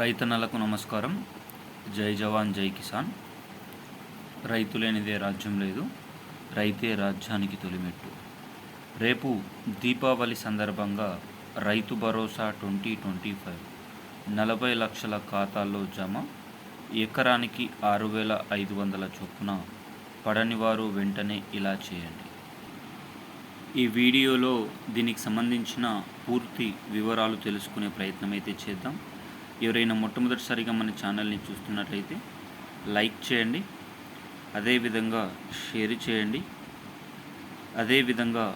రైతన్నలకు నమస్కారం. జై జవాన్ జై కిసాన్. రైతు లేనిదే రాజ్యం లేదు. రైతే రాజ్యానికి తొలిమెట్టు. రేపు దీపావళి సందర్భంగా Rythu Bharosa twenty twenty five. నలభై లక్షల ఖాతాల్లో జమ. ఎకరానికి ఆరు వేల ఐదు వందల చొప్పున పడనివారు వెంటనే ఇలా చేయండి. ఈ వీడియోలో దీనికి సంబంధించిన పూర్తి వివరాలు తెలుసుకునే ప్రయత్నం అయితే చేద్దాం. ఎవరైనా మొట్టమొదటిసారిగా మన ఛానల్ని చూస్తున్నట్లయితే లైక్ చేయండి అదేవిధంగా షేర్ చేయండి అదేవిధంగా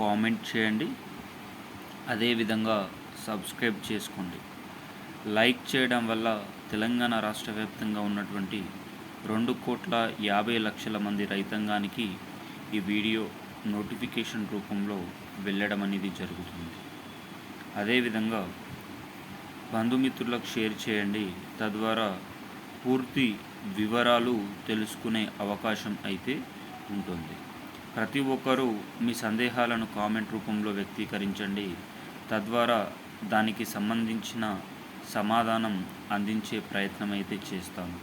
కామెంట్ చేయండి అదేవిధంగా సబ్స్క్రైబ్ చేసుకోండి. లైక్ చేయడం వల్ల తెలంగాణ రాష్ట్ర వ్యాప్తంగా ఉన్నటువంటి రెండు కోట్ల యాభై లక్షల మంది రైతాంగానికి ఈ వీడియో నోటిఫికేషన్ రూపంలో వెళ్ళడం అనేది జరుగుతుంది. అదేవిధంగా బంధుమిత్రులకు షేర్ చేయండి. తద్వారా పూర్తి వివరాలు తెలుసుకునే అవకాశం అయితే ఉంటుంది. ప్రతి ఒక్కరూ మీ సందేహాలను కామెంట్ రూపంలో వ్యక్తీకరించండి. తద్వారా దానికి సంబంధించిన సమాధానం అందించే ప్రయత్నం అయితే చేస్తాము.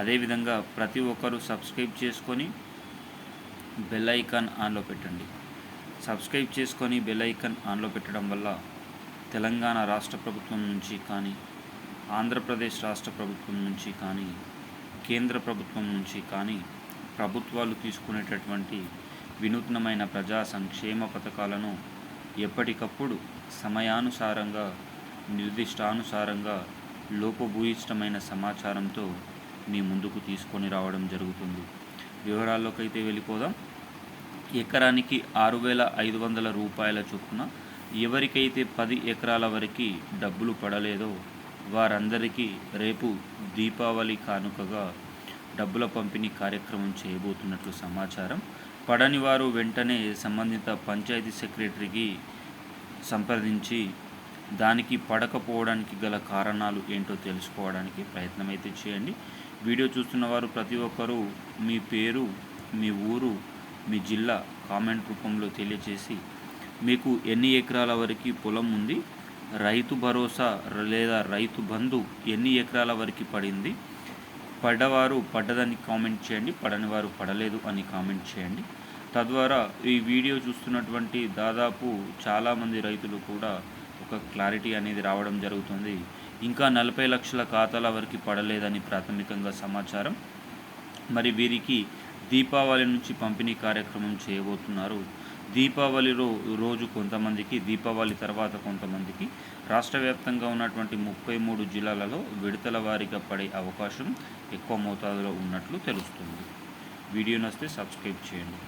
అదేవిధంగా ప్రతి ఒక్కరూ సబ్స్క్రైబ్ చేసుకొని బెల్ ఐకాన్ ఆన్లో పెట్టండి. సబ్స్క్రైబ్ చేసుకొని బెల్ ఐకాన్ ఆన్లో పెట్టడం వల్ల తెలంగాణ రాష్ట్ర ప్రభుత్వం నుంచి కానీ ఆంధ్రప్రదేశ్ రాష్ట్ర ప్రభుత్వం నుంచి కానీ కేంద్ర ప్రభుత్వం నుంచి కానీ ప్రభుత్వాలు తీసుకునేటటువంటి వినూత్నమైన ప్రజా సంక్షేమ పథకాలను ఎప్పటికప్పుడు సమయానుసారంగా నిర్దిష్టానుసారంగా లోపభూయిష్టమైన సమాచారంతో మీ ముందుకు తీసుకొని రావడం జరుగుతుంది. వివరాల్లోకి అయితే వెళ్ళిపోదాం. ఎకరానికి ఆరు వేల ఐదు వందల రూపాయల చొప్పున ఎవరికైతే పది ఎకరాల వరకు డబ్బులు పడలేదో వారందరికీ రేపు దీపావళి కానుకగా డబ్బుల పంపిణీ కార్యక్రమం చేయబోతున్నట్లు సమాచారం. పడని వారు వెంటనే సంబంధిత పంచాయతీ సెక్రటరీకి సంప్రదించి దానికి పడకపోవడానికి గల కారణాలు ఏంటో తెలుసుకోవడానికి ప్రయత్నం అయితే చేయండి. వీడియో చూస్తున్న వారు ప్రతి ఒక్కరూ మీ పేరు మీ ఊరు మీ జిల్లా కామెంట్ రూపంలో తెలియచేసి మీకు ఎన్ని ఎకరాల వరకు పొలం ఉంది? రైతు భరోసా లేదా రైతు బంధు ఎన్ని ఎకరాల వరకు పడింది? పడ్డవారు పడ్డదని కామెంట్ చేయండి పడని వారు పడలేదు అని కామెంట్ చేయండి. తద్వారా ఈ వీడియో చూస్తున్నటువంటి దాదాపు చాలామంది రైతులు కూడా ఒక క్లారిటీ అనేది రావడం జరుగుతుంది. ఇంకా నలభై లక్షల ఖాతాల వరకు పడలేదని ప్రాథమికంగా సమాచారం. మరి వీరికి దీపావళి నుంచి పంపిణీ కార్యక్రమం చేయబోతున్నారు దీపావళి రో రోజు కొంతమందికి దీపావళి తర్వాత కొంతమందికి రాష్ట్ర వ్యాప్తంగా ఉన్నటువంటి ముప్పై మూడు జిల్లాలలో విడతల వారీగా పడే అవకాశం ఎక్కువ మోతాదులో ఉన్నట్లు తెలుస్తుంది. వీడియో నస్తే సబ్స్క్రైబ్ చేయండి.